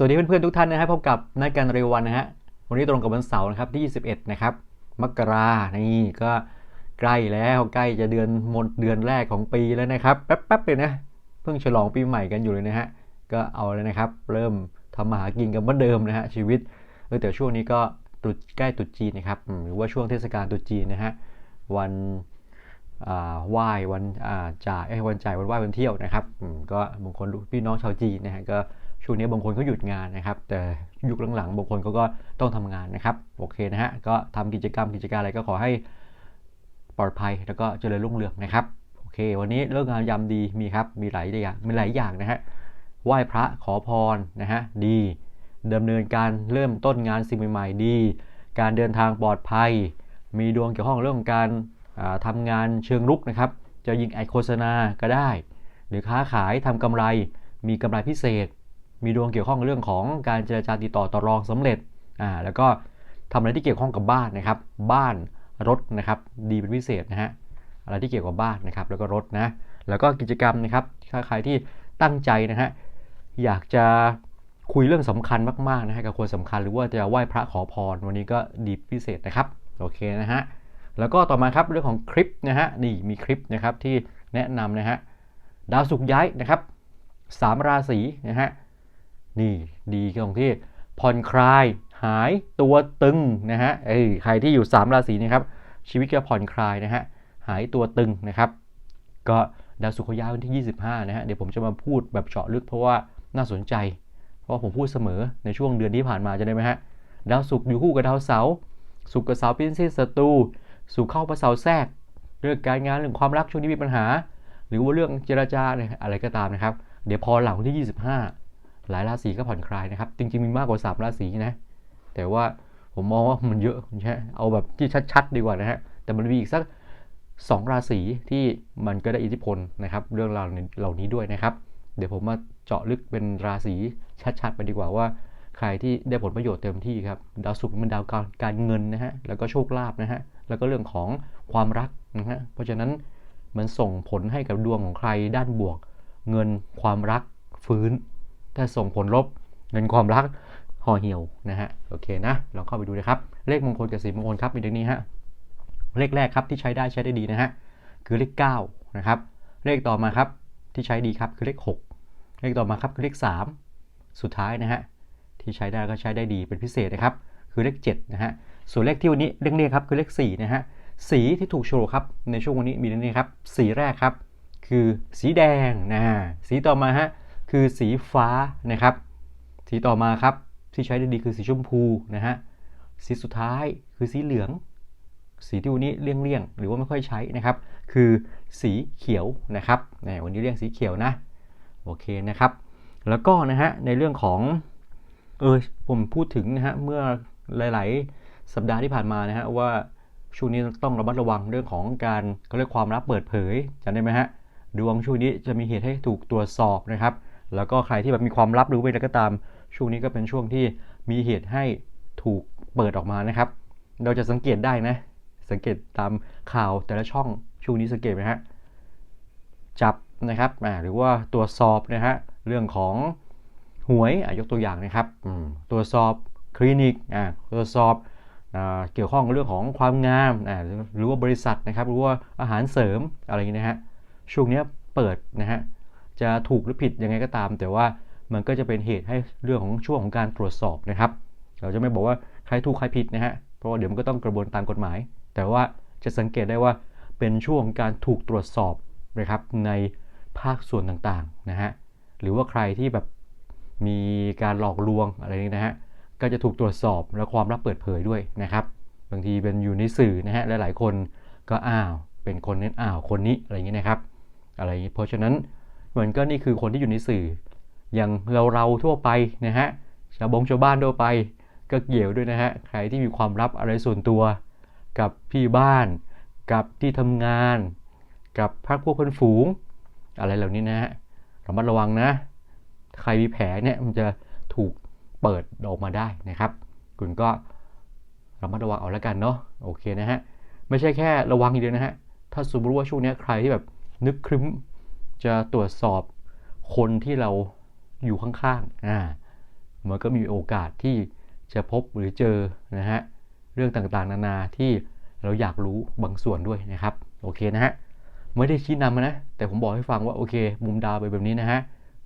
สวัสดีเพื่อนๆทุกท่านนะครับพบกับนัดการเรวันนะฮะวันนี้ตรงกับวันเสาร์นะครับที่ 21 นะครับมกรานี่ก็ใกล้แล้วใกล้จะเดือนหมดเดือนแรกของปีแล้วนะครับแป๊บๆเลยนะเพิ่งฉลองปีใหม่กันอยู่เลยนะฮะก็เอาเลยนะครับ เริ่มทำมาหากินกันเหมือนเดิมนะฮะชีวิตเออแต่ช่วงนี้ก็ตรุษใกล้ตรุษจีนนะครับหรือว่าช่วงเทศกาลตรุษจีนนะฮะวันอ่าไหว้วันอ่าจ่ายเอ้วันจ่ายวันไหว้วันเที่ยวนะครับก็บางคนพี่น้องชาวจีนนะฮะก็ ช่วงนี้บางคนเขาหยุดงานนะครับ แต่ยุคหลังๆบางคนเขาก็ต้องทำงานนะครับ โอเคนะฮะ ก็ทำกิจกรรมกิจการอะไรก็ขอให้ปลอดภัยแล้วก็เจริญรุ่งเรืองนะครับ โอเค วันนี้เลิกงงามยามดีมีครับ มีหลายอย่าง มีหลายอย่างนะฮะ ไหว้พระขอพรนะฮะ ดีดำเนินการเริ่มต้นงานสิ่งใหม่ๆดี การเดินทางปลอดภัย มีดวงเกี่ยวข้องเรื่องการอ่าทำงานเชิงรุกนะครับ จะยิงไอดโฆษณาก็ได้ หรือค้าขายทำกำไร มีกำไรพิเศษ มีดวงเกี่ยวข้องเรื่องของการเจรจาติดต่อต่อรองสำเร็จอ่าแล้วก็ทำอะไรที่เกี่ยวข้องกับบ้านนะครับ บ้านรถนะครับดีเป็นพิเศษนะฮะอะไรที่เกี่ยวกับบ้านนะครับ แล้วก็รถนะแล้วก็กิจกรรมนะครับถ้าใครที่ตั้งใจนะฮะอยากจะคุยเรื่องสำคัญมากๆนะฮะกับคนสำคัญหรือว่าจะไหว้พระขอพร วันนี้ก็ดีพิเศษนะครับโอเคนะฮะแล้วก็ต่อมาครับเรื่องของคลิปนะฮะนี่มีคลิปนะครับที่แนะนำนะฮะดาวศุกร์ย้ายนะครับสามราศีนะฮะ นี่ดีตรงที่ผ่อนคลายหายตัวตึงนะฮะเอ้ยใครที่อยู่ 3 ราศีนะครับ ชีวิตก็ผ่อนคลายนะฮะหายตัวตึงนะครับ ก็ดาวศุขย้ายวันที่ 25 นะฮะเดี๋ยวผมจะมาพูดแบบเจาะลึกเพราะว่าน่าสนใจ เพราะาผมพูดเสมอในช่วงเดือนที่ผ่านมาจะได้ไหมฮะดาวศุกร์อยู่คู่กับดาวเสาร์ศุกร์กับเสาร์เป็นเส้นศัตรูศุกร์เข้าพระเสาร์แทรกเรื่องการงานเรื่องความรักช่วงนี้มีปัญหา หรือว่าเรื่องเจรจาเนี่ยอะไรก็ตามนะครับ เดี๋ยวพอหลังวันที่ 25 หลายราศีก็ผ่อนคลายนะครับ จริงๆมีมากกว่า 3 ราศีนะ แต่ว่าผมมองว่ามันเยอะใช่เอาแบบที่ชัดๆ ดีกว่านะฮะ แต่มันมีอีกสัก 2 ราศีที่มันก็ได้อิทธิพลนะครับ เรื่องราวเหล่านี้ด้วยนะครับ เดี๋ยวผมมาเจาะลึกเป็นราศีชัดๆ ไปดีกว่าว่า ใครที่ได้ผลประโยชน์เต็มที่ครับ ดาวศุกร์มันดาวการการเงินนะฮะ แล้วก็โชคลาภนะฮะ แล้วก็เรื่องของความรักนะฮะ เพราะฉะนั้นมันส่งผลให้กับดวงของใครด้านบวก เงินความรักฟื้น ถ้าส่งผลลบเงินความรักห่อเหี่ยวนะฮะโอเคนะลองเข้าไปดูนะครับ เลขมงคลกับสีมงคลครับมีดังนี้ฮะเลขแรกครับที่ใช้ได้ใช้ได้ดีนะฮะคือเลข9นะครับเลขต่อมาครับที่ใช้ดีครับคือเลข 6 เลขต่อมาครับคือเลข 3 สุดท้ายนะฮะที่ใช้ได้ก็ใช้ได้ดีเป็นพิเศษนะครับ คือเลข7นะฮะส่วนเลขที่วันนี้เรียกๆครับคือเลข4นะฮะสีที่ถูกโชว์ครับในช่วงวันนี้มีดังนี้ครับสีแรกครับคือสีแดงนะสีต่อมาฮะ คือสีฟ้านะครับ สีต่อมาครับที่ใช้ได้ดีคือสีชมพูนะฮะสีสุดท้ายคือสีเหลือง สีที่วันนี้เลี่ยงๆหรือว่าไม่ค่อยใช้นะครับ คือสีเขียวนะครับนวันนี้เรียกสีเขียวนะโอเคนะครับ แล้วก็นะฮะในเรื่องของเออผมพูดถึงนะฮะเมื่อหลาย ๆ สัปดาห์ที่ผ่านมานะฮะว่าช่วงนี้ต้องระมัดระวังเรื่องของการเขาเรียกความลับเปิดเผยจำได้ไหมฮะดวงช่วงนี้จะมีเหตุให้ถูกตรวจสอบนะครับ แล้วก็ใครที่แบบมีความลับหรืออะไรก็ตาม ช่วงนี้ก็เป็นช่วงที่มีเหตุให้ถูกเปิดออกมานะครับ เราจะสังเกตได้นะ สังเกตตามข่าวแต่ละช่องช่วงนี้สังเกตไหมฮะ จับนะครับหรือว่าตรวจสอบนะฮะ เรื่องของหวยยกตัวอย่างนะครับตรวจสอบคลินิกตรวจสอบเกี่ยวข้องกับเรื่องของความงามหรือว่าบริษัทนะครับหรือว่าอาหารเสริมอะไรอย่างนี้นะฮะช่วงนี้เปิดนะฮะ จะถูกหรือผิดยังไงก็ตาม แต่ว่ามันก็จะเป็นเหตุให้เรื่องของช่วงของการตรวจสอบนะครับ เราจะไม่บอกว่าใครถูกใครผิดนะฮะเพราะว่าเดี๋ยวมันก็ต้องกระบวนตามกฎหมาย แต่ว่าจะสังเกตได้ว่าเป็นช่วงของการถูกตรวจสอบนะครับในภาคส่วนต่างๆนะฮะหรือว่าใครที่แบบมีการหลอกลวงอะไรนี้นะฮะก็จะถูกตรวจสอบและความลับเปิดเผยด้วยนะครับ บางทีเป็นอยู่ในสื่อนะฮะหลายๆคนก็อ้าวเป็นคนเน้นอ้าวคนนี้อะไรอย่างนี้นะครับ อะไรเพราะฉะนั้น เหมือนก็นี่คือคนที่อยู่ในสื่อ อย่างเราเราทั่วไปนะฮะชาวบงชาวบ้านทั่วไปก็เกี่ยวด้วยนะฮะใครที่มีความลับอะไรส่วนตัว กับพี่บ้าน กับที่ทำงาน กับพักพวกเพื่อนฝูง อะไรเหล่านี้นะฮะระมัดระวังนะ ใครมีแผลเนี่ยมันจะถูกเปิดออกมาได้นะครับ คุณก็ระมัดระวังเอาแล้วกันเนาะโอเคนะฮะไม่ใช่แค่ระวังอย่างเดียวนะฮะถ้าสมมติว่าช่วงนี้ใครที่แบบนึกครึ้ม จะตรวจสอบคนที่เราอยู่ข้างๆอ่ามันก็มีโอกาสที่จะพบหรือเจอนะฮะเรื่องต่างๆ นานาที่เราอยากรู้บางส่วนด้วยนะครับโอเคนะฮะไม่ได้ชี้นำนะ แต่ผมบอกให้ฟังว่าโอเค มุมดาวไปแบบนี้นะฮะ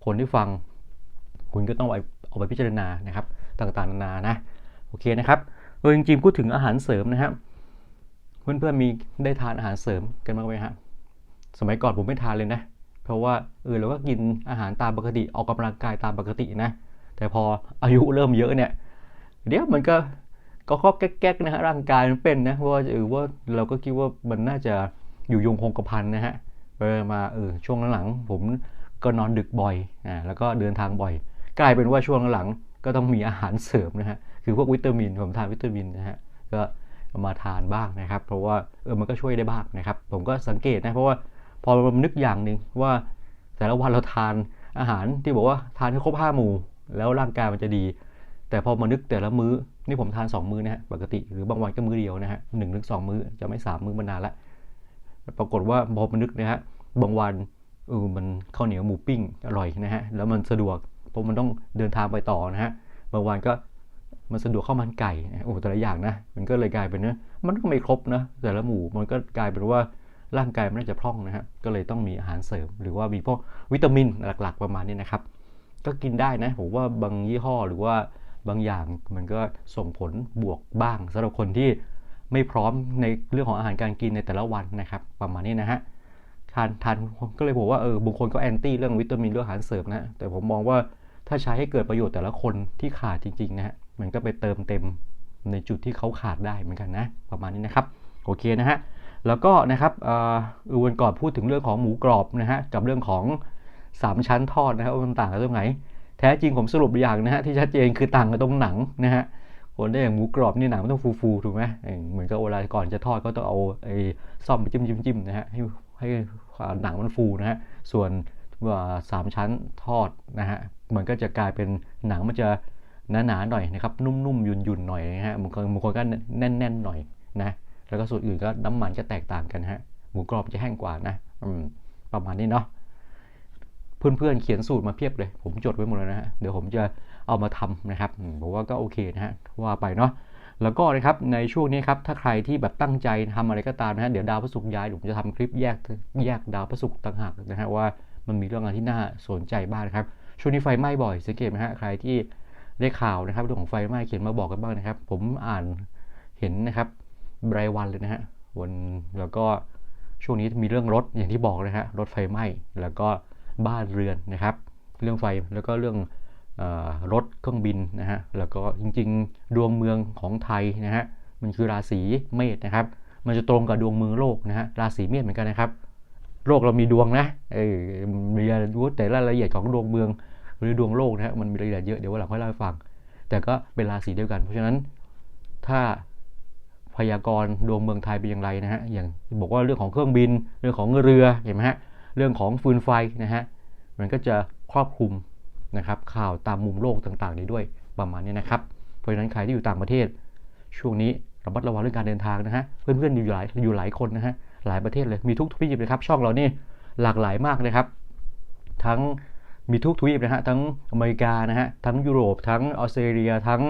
คนที่ฟัง คุณก็ต้องเอาเอาไปพิจารณานะครับ ต่างๆ นานานะโอเคนะครับโดยจริงๆพูดถึงอาหารเสริมนะครับเพื่อนๆมีได้ทานอาหารเสริมกันบ้างไหมฮะสมัยก่อนผมไม่ทานเลยนะเราะว่าเออเราก็กินอาหารตามปกติออกกำลังกายตามปกตินะ แต่พออายุเริ่มเยอะเนี่ย เดี๋ยวมันก็ก็ครอบแก๊กๆนะฮะร่างกายมันเป็นนะเพราะว่าเออว่าเราก็คิดว่ามันน่าจะอยู่ยงคงกระพันนะฮะไปมาเออช่วงหลังๆผมก็นอนดึกบ่อยอ่าแล้วก็เดินทางบ่อย กลายเป็นว่าช่วงหลังก็ต้องมีอาหารเสริมนะฮะคือพวกวิตามินผมทานวิตามินนะฮะก็มาทานบ้างนะครับ เพราะว่าเออมันก็ช่วยได้บ้างนะครับ ผมก็สังเกตนะเพราะว่า พอเรานึกอย่างหนึ่งว่าแต่ละวันเราทานอาหารที่บอกว่าทานให้ครบห้าหมู่ แล้วร่างกายมันจะดี แต่พอมานึกแต่ละมื้อนี่ผมทาน 2 มื้อนะฮะปกติหรือบางวันก็มื้อเดียวนะฮะหนึ่งถึงสองมื้อจะไม่สามมื้อมานานละปรากฏว่าพอมานึกนะฮะบางวันเออมันข้าวเหนียวหมูปิ้งอร่อยนะฮะแล้วมันสะดวกเพราะมันต้องเดินทางไปต่อนะฮะบางวันก็มันสะดวกข้าวมันไก่โอ้แต่ละอย่างนะมันก็เลยกลายเป็นนะมันก็ไม่ครบนะแต่ละหมู่มันก็กลายเป็นว่า ร่างกายมันน่าจะพร่องนะฮะก็เลยต้องมีอาหารเสริม หรือว่ามีพวกวิตามินหลักๆ ประมาณนี้นะครับ ก็กินได้นะผมว่าบางยี่ห้อหรือว่าบางอย่างมันก็ส่งผลบวกบ้างสำหรับคนที่ไม่พร้อมในเรื่องของอาหารการกินในแต่ละวันนะครับประมาณนี้นะฮะทานทานก็เลยบอกว่าเออบางคนก็แอนตี้เรื่องวิตามินเรื่องอาหารเสริมนะแต่ผมมองว่าถ้าใช้ให้เกิดประโยชน์แต่ละคนที่ขาดจริงๆนะฮะมันก็ไปเติมเต็มในจุดที่เขาขาดได้เหมือนกันนะ ประมาณนี้นะครับ โอเคนะฮะ แล้วก็นะครับอ่อวันก่อนพูดถึงเรื่องของหมูกรอบนะฮะกับเรื่องของ 3 ชั้นทอดนะครับมันต่างกันตรงไหน แท้จริงผมสรุปอย่างนะฮะที่ชัดเจนคือต่างกันตรงหนังนะฮะคนได้อย่างหมูกรอบนี่หนังมันต้องฟูๆถูกไหมเหมือนกับเวลาก่อนจะทอดก็ต้องเอาไอ้ซ่อมไปจิ้มจิ้มจิ้มนะฮะให้ให้หนังมันฟูนะฮะส่วนว่าสามชั้นทอดนะฮะมันก็จะกลายเป็นหนังมันจะหนาๆหน่อยนะครับนุ่มๆยุ่นๆหน่อยนะฮะบางคนบางคนก็แน่นๆหน่อยนะ แล้วก็ส่วนอื่นก็น้ำมันจะแตกต่างกันฮะ หมูกรอบจะแห้งกว่านะประมาณนี้เนาะ เพื่อนๆเขียนสูตรมาเพียบเลย ผมจดไว้หมดแล้วนะฮะ เดี๋ยวผมจะเอามาทำนะครับผมว่าก็โอเคนะฮะ ว่าไปเนาะ แล้วก็นะครับในช่วงนี้ครับ ถ้าใครที่แบบตั้งใจทำอะไรก็ตามนะฮะ เดี๋ยวดาวพระศุกร์ย้ายผมจะทำคลิปแยกแยกดาวพระศุกร์ต่างหากนะฮะว่ามันมีเรื่องอะไรที่น่าสนใจบ้างนะครับ ช่วงนี้ไฟไหม้บ่อยสังเกตไหมฮะ ใครที่ได้ข่าวนะครับเรื่องของไฟไหม้เขียนมาบอกกันบ้างนะครับ ผมอ่านเห็นนะครับ รายวันเลยนะฮะวันแล้วก็ช่วงนี้มีเรื่องรถอย่างที่บอกนะฮะรถไฟไหม้แล้วก็บ้านเรือนนะครับ เรื่องไฟแล้วก็เรื่องอรถเครื่องบินนะฮะแล้วก็จริงๆ ดวงเมืองของไทยนะฮะมันคือราศีเมษนะครับ มันจะตรงกับดวงเมืองโลกนะฮะราศีเมษเหมือนกันนะครับ โลกเรามีดวงนะเออมีรู้แต่ละรายละเอียดของดวงเมืองหรือดวงโลกนะฮะมันมีรายละเอียดเยอะเดี๋ยววันหลังค่อยเล่าให้ฟัง แต่ก็เป็นราศีเดียวกัน เพราะฉะนั้นถ้า พยากรณ์ดวงเมืองไทยเป็นอย่างไรนะฮะ อย่างบอกว่าเรื่องของเครื่องบิน เรื่องของเรือ เห็นไหมฮะ เรื่องของฟืนไฟนะฮะ มันก็จะครอบคลุมนะครับข่าวตามมุมโลกต่างๆ นี้ด้วยประมาณนี้นะครับ เพราะฉะนั้นใครที่อยู่ต่างประเทศ ช่วงนี้ระมัดระวังเรื่องการเดินทางนะฮะ เพื่อนๆอยู่หลายอยู่หลายคนนะฮะ หลายประเทศเลย มีทุกทวีปเลยครับ ช่องเรานี่หลากหลายมากนะครับ ทั้งมีทุกทวีปนะฮะ ทั้งอเมริกานะฮะ ทั้งยุโรป ทั้งออสเตรเลีย ทั้ง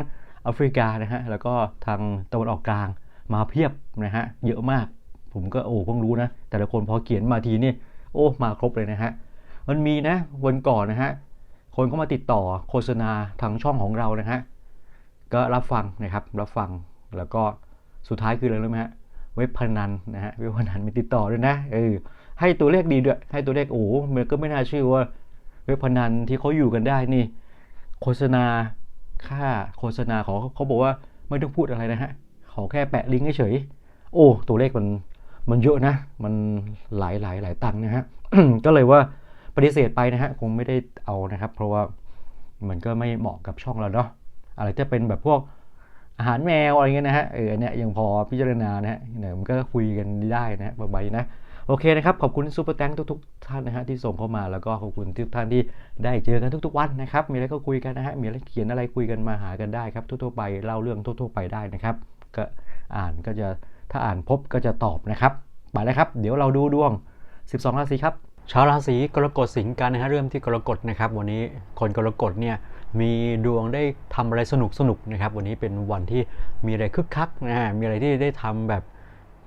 แอฟริกานะฮะ แล้วก็ทางตะวันออกกลาง มาเพียบนะฮะเยอะมาก ผมก็โอ้เพิ่งรู้นะ แต่ละคนพอเขียนมาทีนี่โอ้มาครบเลยนะฮะมันมีนะวันก่อนนะฮะคนก็มาติดต่อโฆษณาทางช่องของเรานะฮะก็รับฟังนะครับรับฟังแล้วก็สุดท้ายคืออะไรรู้ไหมฮะเว็บพนันนะฮะเว็บพนันมีติดต่อด้วยนะเออให้ตัวเลขดีด้วยให้ตัวเลขโอ้มันก็ไม่น่าเชื่อว่าเว็บพนันที่เขาอยู่กันได้นี่ โฆษณาค่าโฆษณาของเขาบอกว่าไม่ต้องพูดอะไรนะฮะ ขอแค่แปะลิงก์เฉยโอ้ตัวเลขมันมันเยอะนะ มันหลายหลายหลายตังค์นะฮะก็เลยว่าปฏิเสธไปนะฮะคงไม่ได้เอานะครับ เพราะว่ามันก็ไม่เหมาะกับช่องเราเนาะอะไรจะเป็นแบบพวกอาหารแมวอะไรเงี้ยนะฮะเออเนี่ยยังพอพิจารณานะฮะเนี่ยมันก็คุยกันได้นะฮะใบนะโอเคนะครับ ขอบคุณซูเปอร์แตงทุกๆท่านนะฮะที่ส่งเข้ามาแล้วก็ขอบคุณทุกท่านที่ได้เจอกันทุกๆวันนะครับ มีอะไรก็คุยกันนะฮะมีอะไรเขียนอะไรคุยกันมาหากันได้ครับทั่วๆไปเล่าเรื่องทั่วๆไปได้นะครับ ก็อ่านก็จะถ้าอ่านพบก็จะตอบนะครับไปเลยครับ เดี๋ยวเราดูดวง 12 ราศีครับชาวราศีกรกฎสิงห์กันนะฮะเริ่มที่กรกฎนะครับ วันนี้คนกรกฎเนี่ยมีดวงได้ทำอะไรสนุกสนุกนะครับ วันนี้เป็นวันที่มีอะไรคึกคักนะฮะมีอะไรที่ได้ทำแบบ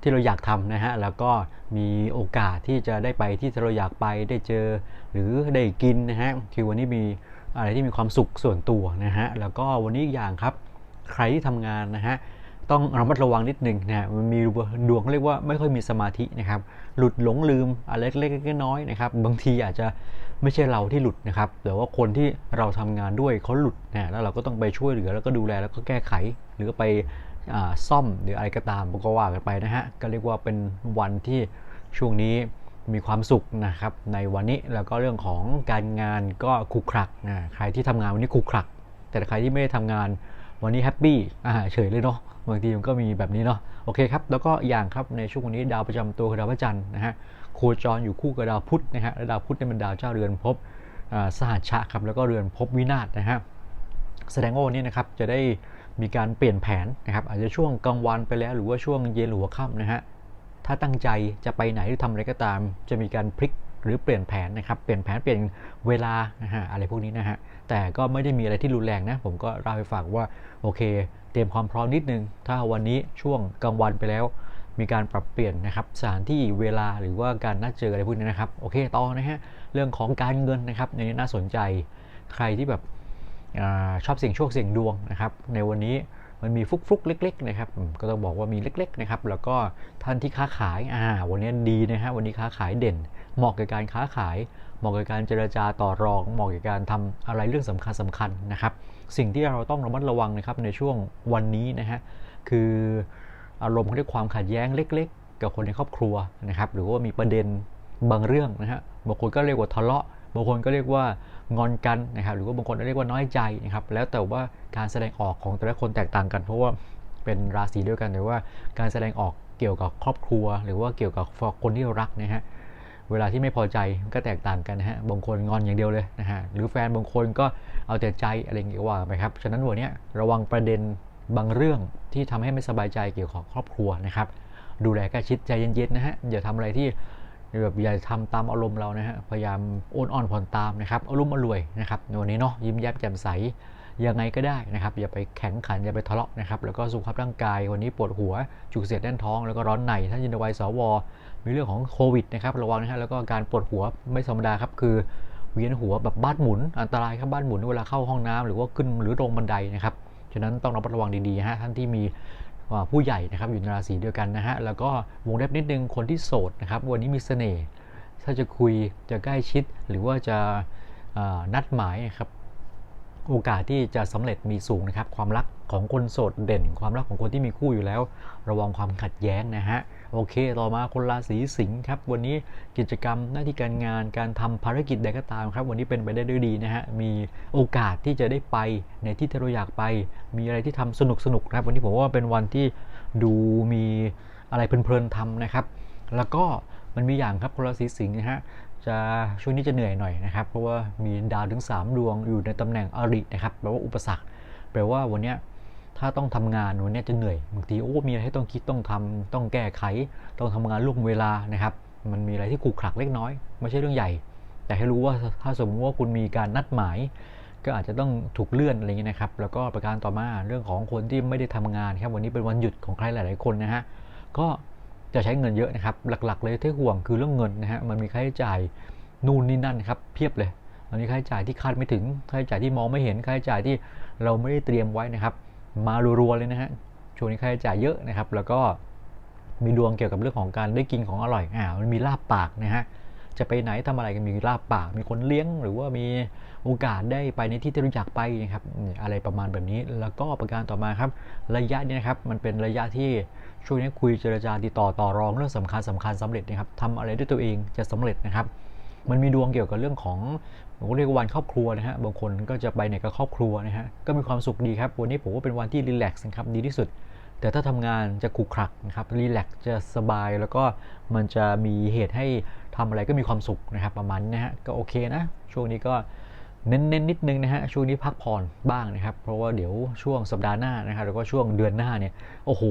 ที่เราอยากทำนะฮะแล้วก็มีโอกาสที่จะได้ไปที่เราอยากไปได้เจอ หรือได้กินนะฮะคือวันนี้มีอะไรที่มีความสุขส่วนตัวนะฮะแล้วก็วันนี้อย่างครับใครที่ทำงานนะฮะ ต้องระมัดระวังนิดหนึ่งนะมันมีดวงเขาเรียกว่าไม่ค่อยมีสมาธินะครับ หลุดหลงลืมอะไรเล็กๆน้อยๆนะครับ บางทีอาจจะไม่ใช่เราที่หลุดนะครับ แต่ว่าคนที่เราทำงานด้วยเขาหลุดนะแล้วเราก็ต้องไปช่วยเหลือแล้วก็ดูแลแล้วก็แก้ไข หรือไปซ่อมหรืออะไรก็ตามก็ว่ากันไปนะฮะ ก็เรียกว่าเป็นวันที่ช่วงนี้มีความสุขนะครับ ในวันนี้แล้วก็เรื่องของการงานก็คุกครักนะใครที่ทำงานวันนี้คุกครัก แต่ใครที่ไม่ได้ทำงานวันนี้แฮปปี้เฉยเลยเนาะ บางทีมันก็มีแบบนี้เนาะโอเคครับ แล้วก็อย่างครับในช่วงวันนี้ดาวประจำตัวคือดาวพระจันทร์นะฮะโคจรอยู่คู่กับดาวพุธนะฮะและดาวพุธเนี่ยเป็นดาวเจ้าเรือนภพสหัชชะครับแล้วก็เรือนภพวินาศนะฮะแสดงว่าวันนี้นะครับจะได้มีการเปลี่ยนแผนนะครับอาจจะช่วงกลางวันไปแล้วหรือว่าช่วงเย็นหรือหัวค่ำนะฮะถ้าตั้งใจจะไปไหนหรือทำอะไรก็ตาม จะมีการพลิกหรือเปลี่ยนแผนนะครับเปลี่ยนแผนเปลี่ยนเวลานะฮะอะไรพวกนี้นะฮะแต่ก็ไม่ได้มีอะไรที่รุนแรงนะผมก็เล่าให้ฟังว่าโอเค เตรียมความพร้อมนิดนึง ถ้าวันนี้ช่วงกลางวันไปแล้ว มีการปรับเปลี่ยนนะครับสถานที่เวลาหรือว่าการนัดเจออะไรพวกนี้นะครับโอเคต่อนะฮะเรื่องของการเงินนะครับในนี้น่าสนใจใครที่แบบอชอบเสี่ยงโชคเสี่ยงดวงนะครับ ในวันนี้มันมีฟุกฟุกเล็ก ๆ นะครับ ก็ต้องบอกว่ามีเล็ก ๆ นะครับ แล้วก็ท่านที่ค้าขายอ่าวันนี้ดีนะฮะวันนี้ค้าขายเด่น เหมาะกับการค้าขาย เหมาะกับการเจรจาต่อรอง เหมาะกับการทำอะไรเรื่องสำคัญสำคัญนะครับ สิ่งที่เราต้องระมัดระวังนะครับในช่วงวันนี้นะฮะคืออารมณ์ของความขัดแย้งเล็ก ๆ กับคนในครอบครัวนะครับ หรือว่ามีประเด็นบางเรื่องนะฮะบางคนก็เรียกว่าทะเลาะบางคนก็เรียกว่างอนกันนะครับหรือว่าบางคนเรียกว่าน้อยใจนะครับแล้วแต่ว่าการแสดงออกของแต่ละคนแตกต่างกัน เพราะว่าเป็นราศีเดียวกันแต่ว่าการแสดงออกเกี่ยวกับครอบครัว หรือว่าเกี่ยวกับคนที่รักนะฮะเวลาที่ไม่พอใจก็แตกต่างกันนะฮะบางคนงอนอย่างเดียวเลยนะฮะหรือแฟนบางคนก็ เอาแต่ใจอะไรอย่างเงี้ยว่าไปครับ ฉะนั้นวันนี้ระวังประเด็นบางเรื่องที่ทำให้ไม่สบายใจเกี่ยวกับครอบครัวนะครับ ดูแลใกล้ชิดใจเย็นๆนะฮะ อย่าทำอะไรที่แบบอย่าทำตามอารมณ์เรานะฮะ พยายามโอนอ่อนผ่อนตามนะครับ อารมณ์อรวยนะครับวันนี้เนาะยิ้มแย้มแจ่มใสยังไงก็ได้นะครับ อย่าไปแข็งขันอย่าไปทะเลาะนะครับ แล้วก็สุขภาพร่างกายวันนี้ปวดหัว จุกเสียดแน่นท้องแล้วก็ร้อนในท่านยินวัยสวมีเรื่องของโควิดนะครับระวังนะฮะแล้วก็การปวดหัวไม่ธรรมดาครับคือ เวียนหัวแบบบ้านหมุน อันตรายครับบ้านหมุนเวลาเข้าห้องน้ำหรือว่าขึ้นหรือลงบันไดนะครับฉะนั้นต้องระมัดระวังดีๆฮะท่านที่มีผู้ใหญ่นะครับอยู่ในราศีเดียวกันนะฮะแล้วก็วงเล็บนิดนึงคนที่โสดนะครับวันนี้มีเสน่ห์ถ้าจะคุยจะใกล้ชิดหรือว่าจะนัดหมายครับ โอกาสที่จะสำเร็จมีสูงนะครับ ความรักของคนโสดเด่น ความรักของคนที่มีคู่อยู่แล้ว ระวังความขัดแย้งนะฮะ โอเค ต่อมาคนราศีสิงห์ครับ วันนี้กิจกรรมหน้าที่การงาน การทำภารกิจใดก็ตามครับ วันนี้เป็นไปได้ด้วยดีนะฮะ มีโอกาสที่จะได้ไปในที่ที่เราอยากไป มีอะไรที่ทำสนุกสนุกครับ วันนี้ผมว่าเป็นวันที่ดูมีอะไรเพลินๆทำนะครับ แล้วก็มันมีอย่างครับคนราศีสิงห์นะฮะ จะช่วงนี้จะเหนื่อยหน่อยนะครับ เพราะว่ามีดาวถึง 3 ดวงอยู่ในตำแหน่งอรินะครับแปลว่าอุปสรรค แปลว่าวันนี้ถ้าต้องทำงานวันนี้จะเหนื่อยบางทีโอ้ มีอะไรให้ต้องคิดต้องทำต้องแก้ไข ต้องทำงานล่วงเวลานะครับ มันมีอะไรที่ขูกขลักเล็กน้อย ไม่ใช่เรื่องใหญ่ แต่ให้รู้ว่าถ้าสมมติว่าคุณมีการนัดหมาย ก็อาจจะต้องถูกเลื่อนอะไรเงี้ยนะครับ แล้วก็ประการต่อมาเรื่องของคนที่ไม่ได้ทำงานครับวันนี้เป็นวันหยุดของใครหลาย ๆ คนนะฮะก็ จะใช้เงินเยอะนะครับ หลักๆ เลยที่ห่วงคือเรื่องเงินนะฮะ มันมีค่าใช้จ่ายนู่นนี่นั่นครับ เพียบเลยอันนี้ค่าใช้จ่ายที่คาดไม่ถึง ค่าใช้จ่ายที่มองไม่เห็น ค่าใช้จ่ายที่เราไม่ได้เตรียมไว้นะครับ มารัวๆเลยนะฮะ ช่วงนี้ค่าใช้จ่ายเยอะนะครับ แล้วก็มีดวงเกี่ยวกับเรื่องของการได้กินของอร่อย อ่า มันมีลาบปากนะฮะ จะไปไหนทำอะไรกันมีลาบปากมีคนเลี้ยง หรือว่ามีโอกาสได้ไปในที่ที่เราอยากไปนะครับอะไรประมาณแบบนี้ แล้วก็ประการต่อมาครับ ระยะนี้นะครับมันเป็นระยะที่ช่วงนี้คุยเจรจาติดต่อต่อรองเรื่องสำคัญสำคัญสำเร็จนะครับทำอะไรด้วยตัวเองจะสำเร็จนะครับ มันมีดวงเกี่ยวกับเรื่องของผมเรียกวันครอบครัวนะฮะบางคนก็จะไปไหนกับครอบครัวนะฮะก็มีความสุขดีครับวันนี้ผมว่าเป็นวันที่รีแลกซ์นะครับดีที่สุด แต่ถ้าทำงานจะขรุขระนะครับรีแลกซ์จะสบายแล้วก็มันจะมีเหตุให้ทำอะไรก็มีความสุขนะครับประมาณนี้นะฮะก็โอเคนะ ช่วงนี้ก็เน้นๆนนิดนึงนะฮะช่วงนี้พักผ่อนบ้างนะครับ เพราะว่าเดี๋ยวช่วงสัปดาห์หน้านะครับแล้วก็ช่วงเดือนหน้าเนี่ยโอ้โห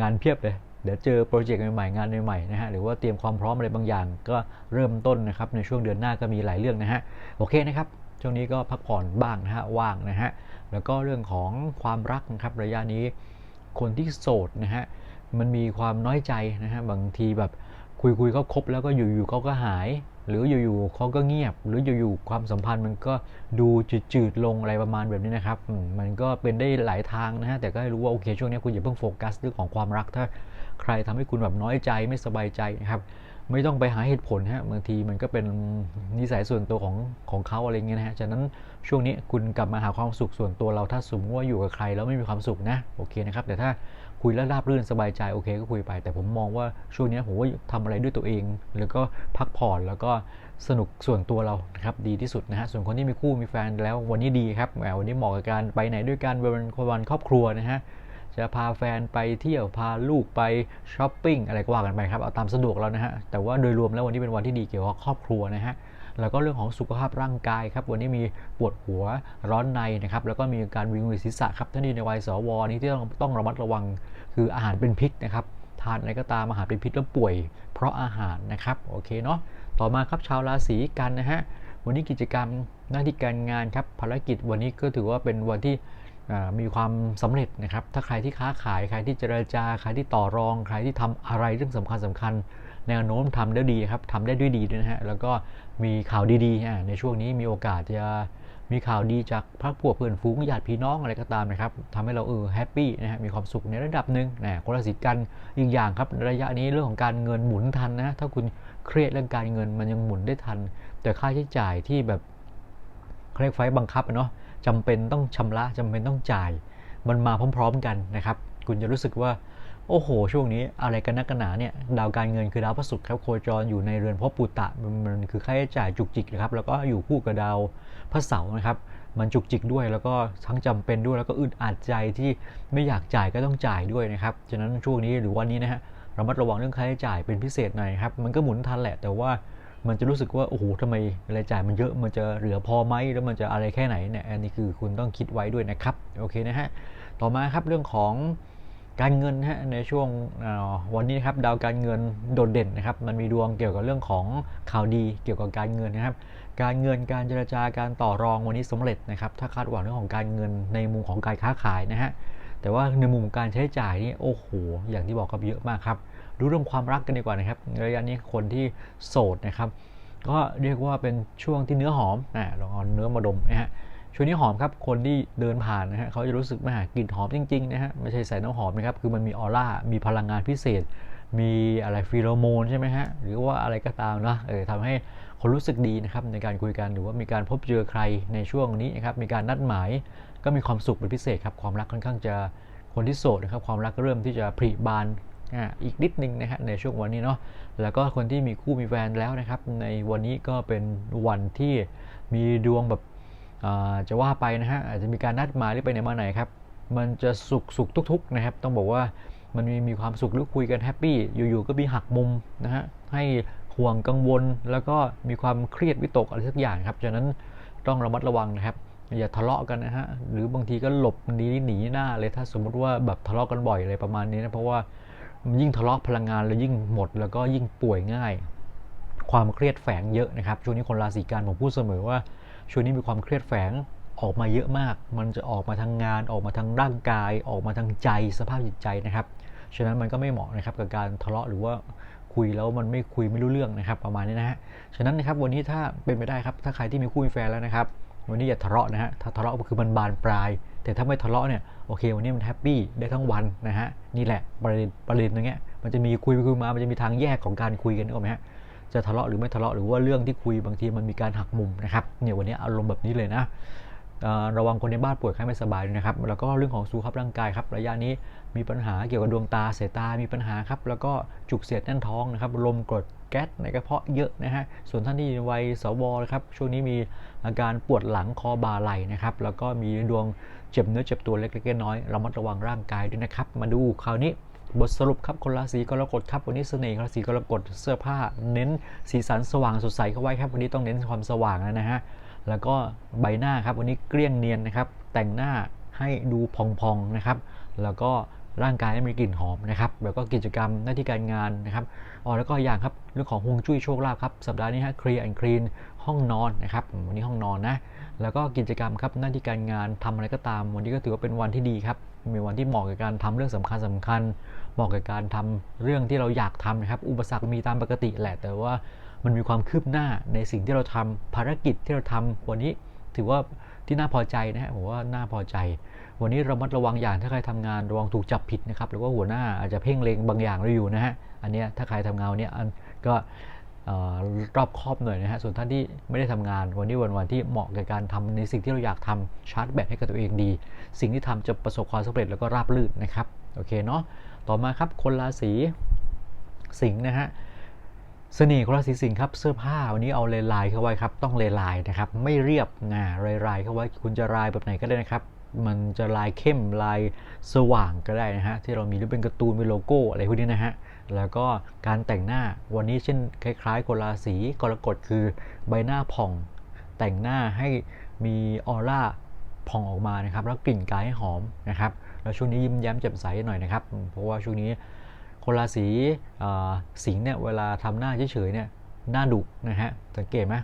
งานเพียบเลย เดี๋ยวเจอโปรเจกต์ใหม่ๆงานใหม่ๆนะฮะหรือว่าเตรียมความพร้อมอะไรบางอย่าง ก็เริ่มต้นนะครับในช่วงเดือนหน้าก็มีหลายเรื่องนะฮะโอเคนะครับช่วงนี้ก็พักผ่อนบ้างนะฮะว่างนะฮะแล้วก็เรื่องของความรักนะครับระยะนี้ คนที่โสดนะฮะมันมีความน้อยใจนะฮะบางทีแบบคุยคุยๆเขาคบแล้วก็อยู่ๆเขาก็หาย หรืออยู่ๆเขาก็เงียบ หรืออยู่ๆความสัมพันธ์มันก็ดูจืดๆลงอะไรประมาณแบบนี้นะครับ มันก็เป็นได้หลายทางนะฮะแต่ก็ให้รู้ว่าโอเคช่วงนี้คุณอย่าเพิ่งโฟกัสเรื่องของความรัก ถ้าใครทำให้คุณแบบน้อยใจไม่สบายใจนะครับไม่ต้องไปหาเหตุผลฮะบางทีมันก็เป็นนิสัยส่วนตัวของของเขาอะไรเงี้ยนะฮะฉะนั้นช่วงนี้คุณกลับมาหาความสุขส่วนตัวเราถ้าสมมติว่าอยู่กับใครแล้วไม่มีความสุขนะโอเคนะครับแต่ถ้า คุยแล้วราบรื่นสบายใจโอเคก็คุยไป แต่ผมมองว่าช่วงนี้ผมว่าทำอะไรด้วยตัวเอง แล้วก็พักผ่อนแล้วก็สนุกส่วนตัวเรานะครับดีที่สุดนะฮะส่วนคนที่มีคู่มีแฟนแล้ววันนี้ดีครับแหมวันนี้เหมาะกับการไปไหนด้วยกันวันวันครอบครัวนะฮะจะพาแฟนไปเที่ยวพาลูกไปช้อปปิ้งอะไรก็ว่ากันไปครับเอาตามสะดวกแล้วนะฮะแต่ว่าโดยรวมแล้ววันนี้เป็นวันที่ดีเกี่ยวกับครอบครัวนะฮะ แล้วก็เรื่องของสุขภาพร่างกายครับวันนี้มีปวดหัวร้อนในนะครับแล้วก็มีการวิงเวียนศีรษะครับท่านที่ในวัยสวนี้ที่ต้องต้องระมัดระวังคืออาหารเป็นพิษนะครับทานอะไรก็ตามอาหารเป็นพิษแล้วป่วย เพราะอาหารนะครับโอเคเนาะต่อมาครับชาวราศีกันนะฮะวันนี้กิจกรรมหน้าที่การงานครับภารกิจวันนี้ก็ถือว่าเป็นวันที่มีความสำเร็จนะครับ ถ้าใครที่ค้าขาย ใครที่เจรจา ใครที่ต่อรอง ใครที่ทำอะไรเรื่องสำคัญสำคัญ แนวโน้มทำได้ดีครับทำได้ด้วยดีด้วยนะฮะ แล้วก็ มีข่าวดีๆในช่วงนี้มีโอกาสจะมีข่าวดีจากพรรคพวกเพื่อนฝูงญาติพี่น้องอะไรก็ตามนะครับทำให้เราเออแฮปปี้นะฮะมีความสุขในระดับหนึ่งนะคนราศีกันอีกอย่างครับระยะนี้เรื่องของการเงินหมุนทันนะถ้าคุณเครียดเรื่องการเงินมันยังหมุนได้ทัน แต่ค่าใช้จ่ายที่แบบเรียกไฟล์บังคับอะเนาะจำเป็นต้องชำระจำเป็นต้องจ่าย มันมาพร้อม ๆ กันนะครับ คุณจะรู้สึกว่า โอ้โห ช่วงนี้อะไรกันนักกันหนาเนี่ย ดาวการเงินคือดาวพระศุกร์ครับโคจรอยู่ในเรือนภพปุตตะมันคือค่าใช้จ่ายจุกจิกนะครับ แล้วก็อยู่คู่กับดาวพระเสาร์นะครับ มันจุกจิกด้วย แล้วก็ทั้งจำเป็นด้วย แล้วก็อึดอัดใจที่ไม่อยากจ่ายก็ต้องจ่ายด้วยนะครับ ฉะนั้นช่วงนี้หรือวันนี้นะฮะระมัดระวังเรื่องค่าใช้จ่ายเป็นพิเศษหน่อยครับ มันก็หมุนทันแหละ แต่ว่ามันจะรู้สึกว่า โอ้โหทำไมรายจ่ายมันเยอะ มันจะเหลือพอไหม แล้วมันจะอะไรแค่ไหนเนี่ย อันนี้คือคุณต้องคิดไว้ด้วยนะครับ โอเคนะฮะ ต่อมาครับเรื่องของ การเงินนะฮะในช่วงวันนี้นะครับดาวการเงินโดดเด่นนะครับมันมีดวงเกี่ยวกับเรื่องของข่าวดีเกี่ยวกับการเงินนะครับ การเงินการเจรจาการต่อรองวันนี้สำเร็จนะครับถ้าคาดหวังเรื่องของการเงินในมุมของการค้าขายนะฮะแต่ว่าในมุมการใช้จ่ายนี่โอ้โหอย่างที่บอกครับเยอะมากครับดูเรื่องความรักกันดีกว่านะครับระยะนี้คนที่โสดนะครับก็เรียกว่าเป็นช่วงที่เนื้อหอมอ่าลองเอาเนื้อมาดมนะฮะ ช่วงนี้หอมครับ คนที่เดินผ่านนะฮะเขาจะรู้สึกมากลิ่นหอมจริงๆนะฮะไม่ใช่ใส่น้ำหอมนะครับ คือมันมีออร่า มีพลังงานพิเศษ มีอะไรฟีโรโมนใช่ไหมฮะ หรือว่าอะไรก็ตามนะเออทำให้คนรู้สึกดีนะครับในการคุยกันหรือว่ามีการพบเจอใครในช่วงนี้นะครับ มีการนัดหมายก็มีความสุขเป็นพิเศษครับ ความรักค่อนข้างจะคนที่โสดนะครับ ความรักก็เริ่มที่จะผลิบานอ่าอีกนิดนึงนะฮะในช่วงวันนี้เนาะแล้วก็คนที่มีคู่มีแฟนแล้วนะครับ ในวันนี้ก็เป็นวันที่มีดวงแบบ จะว่าไปนะฮะอาจจะมีการนัดหมายหรือไปไหนมาไหนครับ มันจะสุขสุขทุกๆนะครับ ต้องบอกว่ามันมีมีความสุขหรือคุยกันแฮปปี้อยู่ๆก็มีหักมุมนะฮะให้ห่วงกังวล แล้วก็มีความเครียดวิตกอะไรสักอย่างครับฉะนั้นต้องระมัดระวังนะครับ อย่าทะเลาะกันนะฮะหรือบางทีก็หลบหนีหนีหน้าเลยถ้าสมมุติว่าแบบทะเลาะกันบ่อยอะไรประมาณนี้นะเพราะว่ายิ่งทะเลาะพลังงานแล้วยิ่งหมด แล้วก็ยิ่งป่วยง่าย ความเครียดแฝงเยอะนะครับช่วงนี้คนราศีกันผมพูดเสมอว่า ช่วงนี้มีความเครียดแฝงออกมาเยอะมาก มันจะออกมาทางงาน ออกมาทางร่างกาย ออกมาทางใจสภาพจิตใจนะครับ ฉะนั้นมันก็ไม่เหมาะนะครับกับการทะเลาะหรือว่าคุยแล้วมันไม่คุยไม่รู้เรื่องนะครับประมาณนี้นะฮะ ฉะนั้นนะครับวันนี้ถ้าเป็นไปได้ครับถ้าใครที่มีคู่มีแฟนแล้วนะครับวันนี้อย่าทะเลาะนะฮะถ้าทะเลาะก็คือมันบานปลาย แต่ถ้าไม่ทะเลาะเนี่ยโอเค วันนี้มันแฮปปี้ได้ทั้งวันนะฮะนี่แหละประเด็นประเด็นตรงเนี้ยมันจะมีคุยไปคุยมามันจะมีทางแยกของการคุยกันนึกออกไหมฮะ จะทะเลาะหรือไม่ทะเลาะหรือว่าเรื่องที่คุยบางทีมันมีการหักมุมนะครับเนี่ยวันนี้อารมณ์แบบนี้เลยนะระวังคนในบ้านป่วยไข้ไม่สบายด้วยนะครับ แล้วก็เรื่องของสุขภาพร่างกายครับ ระยะนี้มีปัญหาเกี่ยวกับดวงตาสายตา มีปัญหาครับ แล้วก็จุกเสียดแน่นท้องนะครับ ลมกรดแก๊สในกระเพาะเยอะนะฮะ ส่วนท่านที่วัยสวนะครับ ช่วงนี้มีอาการปวดหลังคอบ่าไหล่นะครับ แล้วก็มีดวงเจ็บเนื้อเจ็บตัวเล็กๆน้อยๆระมัดระวังร่างกายด้วยนะครับ มาดูคราวนี้ บทสรุปครับคนราศีกรกฎครับวันนี้เสน่ห์ราศีกรกฎเสื้อผ้า เน้นสีสันสว่างสดใสเข้าไว้ครับวันนี้ต้องเน้นความสว่างแล้วนะฮะแล้วก็ใบหน้าครับวันนี้เกลี้ยงเนียนนะครับแต่งหน้าให้ดูพองๆนะครับ แล้วก็ร่างกายให้มีกลิ่นหอมนะครับแล้วก็กิจกรรมหน้าที่การงานนะครับอ๋อแล้วก็อย่างครับเรื่องของฮวงจุ้ยโชคลาภครับสัปดาห์นี้ฮะคลียร์แอนคลีนห้องนอนนะครับวันนี้ห้องนอนนะแล้วก็กิจกรรมครับหน้าที่การงานทำอะไรก็ตาม วันนี้ก็ถือว่าเป็นวันที่ดีครับ เป็นวันที่เหมาะกับการทำเรื่องสำคัญสำคัญ เหมาะกับการทำเรื่องที่เราอยากทำนะครับ อุปสรรคมีตามปกติแหละ แต่ว่ามันมีความคืบหน้าในสิ่งที่เราทำภารกิจที่เราทำวันนี้ถือว่าที่น่าพอใจนะฮะผมว่าน่าพอใจ วันนี้ระมัดระวังอย่างถ้าใครทำงานระวังถูกจับผิดนะครับหรือว่าหัวหน้าอาจจะเพ่งเล็งบางอย่างเราอยู่นะฮะอันนี้ถ้าใครทำงานนเนี้ยอันก็ รอบครอบหน่อยนะฮะ ส่วนท่านที่ไม่ได้ทำงานวันนี้วันวันที่เหมาะกับการทำในสิ่งที่เราอยากทำชาร์จแบตให้กับตัวเองดี สิ่งที่ทำจะประสบความสำเร็จแล้วก็ราบรื่นนะครับ โอเคเนาะ ต่อมาครับคนราศีสิงห์นะฮะเสน่ห์ของราศีสิงห์ครับเสื้อผ้าวันนี้เอาเลายเข้าไว้ครับต้องเลายนะครับไม่เรียบนะลายๆเข้าไว้คุณจะลายแบบไหนก็ได้นะครับมันจะลายเข้มลายสว่างก็ได้นะฮะที่เรามีหรือเป็นการ์ตูนเป็นโลโก้อะไรพวกนี้นะฮะ แล้วก็การแต่งหน้าวันนี้เช่นคล้ายๆคนราศีกรกฎคือใบหน้าผ่อง แต่งหน้าให้มีออร่าผ่องออกมานะครับ แล้วกลิ่นกายให้หอมนะครับ แล้วช่วงนี้ยิ้มแย้มแจ่มใสหน่อยนะครับ เพราะว่าช่วงนี้คนราศีสิงห์เนี่ยเวลาทำหน้าเฉยๆเนี่ยหน้าดุนะฮะสังเกตไหม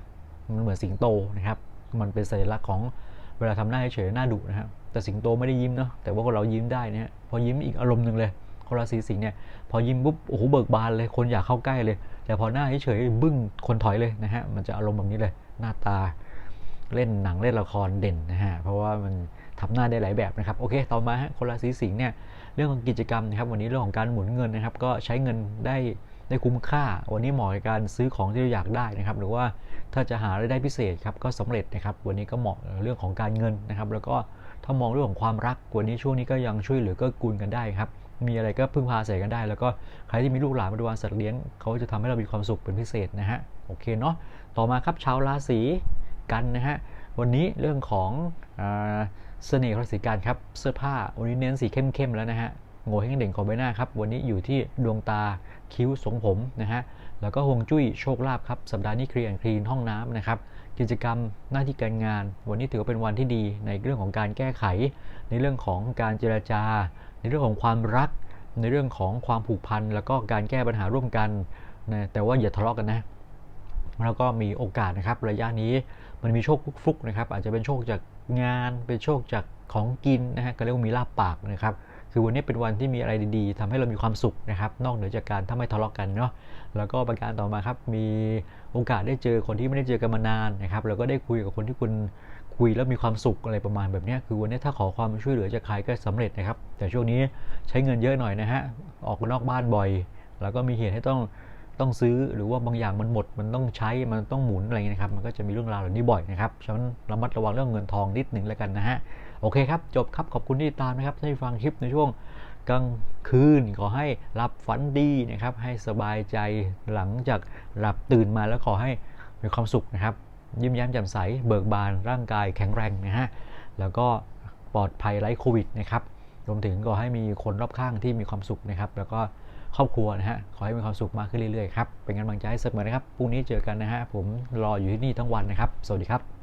มันเหมือนสิงโตนะครับ มันเป็นสัญลักษณ์ของเวลาทำหน้าเฉยๆหน้าดุนะครับแต่สิงโตไม่ได้ยิ้มเนาะแต่ว่าคนเรายิ้มได้นะฮะพอยิ้มอีกอารมณ์หนึ่งเลย คนราศีสิงห์เนี่ยพอยิ้มปุ๊บโอ้โหเบิกบานเลยคนอยากเข้าใกล้เลย แต่พอหน้าเฉยบึ้งคนถอยเลยนะฮะมันจะอารมณ์แบบนี้เลยหน้าตาเล่นหนังเล่นละครเด่นนะฮะเพราะว่ามันทำหน้าได้หลายแบบนะครับโอเคต่อมาฮะคนราศีสิงห์เนี่ยเรื่องของกิจกรรมนะครับวันนี้เรื่องของการหมุนเงินนะครับก็ใช้เงินได้ได้คุ้มค่า วันนี้เหมาะกับการซื้อของที่เราอยากได้นะครับ หรือว่าถ้าจะหารายได้พิเศษครับก็สำเร็จนะครับ วันนี้ก็เหมาะเรื่องของการเงินนะครับ แล้วก็ถ้ามองเรื่องของความรักวันนี้ช่วงนี้ก็ยังช่วยเหลือเก็กูลกันได้ครับ มีอะไรก็พึ่งพาอาศัยกันได้ แล้วก็ใครที่มีลูกหลานบริวารสัตว์เลี้ยงเขาจะทำให้เรามีความสุขเป็นพิเศษนะฮะโอเคเนาะต่อมาครับชาวราศีกันนะฮะวันนี้เรื่องของเสน่ห์ราศีกันครับเสื้อผ้าวันนี้เน้นสีเข้มๆแล้วนะฮะโง่เฮงเด่งของใบหน้าครับวันนี้อยู่ที่ดวงตาคิ้วทรงผมนะฮะแล้วก็ฮวงจุ้ยโชคลาภครับสัปดาห์นี้เคลียร์คลีนห้องน้ำนะครับกิจกรรมหน้าที่การงาน วันนี้ถือว่าเป็นวันที่ดีในเรื่องของการแก้ไข ในเรื่องของการเจรจา ในเรื่องของความรัก ในเรื่องของความผูกพัน แล้วก็การแก้ปัญหาร่วมกันนะแต่ว่าอย่าทะเลาะกันนะแล้วก็มีโอกาสนะครับ ระยะนี้มันมีโชคฟุกๆนะครับ อาจจะเป็นโชคจากงาน เป็นโชคจากของกินนะฮะก็เรียกว่ามีลาบปากนะครับ คือวันนี้เป็นวันที่มีอะไรดีๆทำให้เรามีความสุขนะครับ นอกเหนือจากการถ้าไม่ทะเลาะกันเนาะ แล้วก็ประการต่อมาครับ มีโอกาสได้เจอคนที่ไม่ได้เจอกันมานานนะครับ แล้วก็ได้คุยกับคนที่คุณ คุยแล้วมีความสุขอะไรประมาณแบบนี้คือวันนี้ถ้าขอความช่วยเหลือจากใครก็สำเร็จนะครับ แต่ช่วงนี้ใช้เงินเยอะหน่อยนะฮะออกนอกบ้านบ่อย แล้วก็มีเหตุให้ต้องต้องซื้อหรือว่าบางอย่างมันหมด มันต้องใช้มันต้องหมุนอะไรอย่างเงี้ยนะครับ มันก็จะมีเรื่องราวเหล่านี้บ่อยนะครับฉะนั้นระมัดระวังเรื่องเงินทองนิดหนึ่งแล้วกันนะฮะโอเคครับ จบครับขอบคุณที่ติดตามนะครับที่ฟังคลิปในช่วงกลางคืนขอให้หลับฝันดีนะครับ ให้สบายใจหลังจากหลับตื่นมาแล้วขอให้มีความสุขนะครับ ยิ้มแย้มแจ่มใส เบิกบานร่างกายแข็งแรงนะฮะ แล้วก็ปลอดภัยไร้โควิดนะครับ รวมถึงก็ให้มีคนรอบข้างที่มีความสุขนะครับ แล้วก็ครอบครัวนะฮะ ขอให้มีความสุขมากขึ้นเรื่อยๆครับ เป็นกำลังใจให้เสมอนะครับ พรุ่งนี้เจอกันนะฮะ ผมรออยู่ที่นี่ทั้งวันนะครับ สวัสดีครับ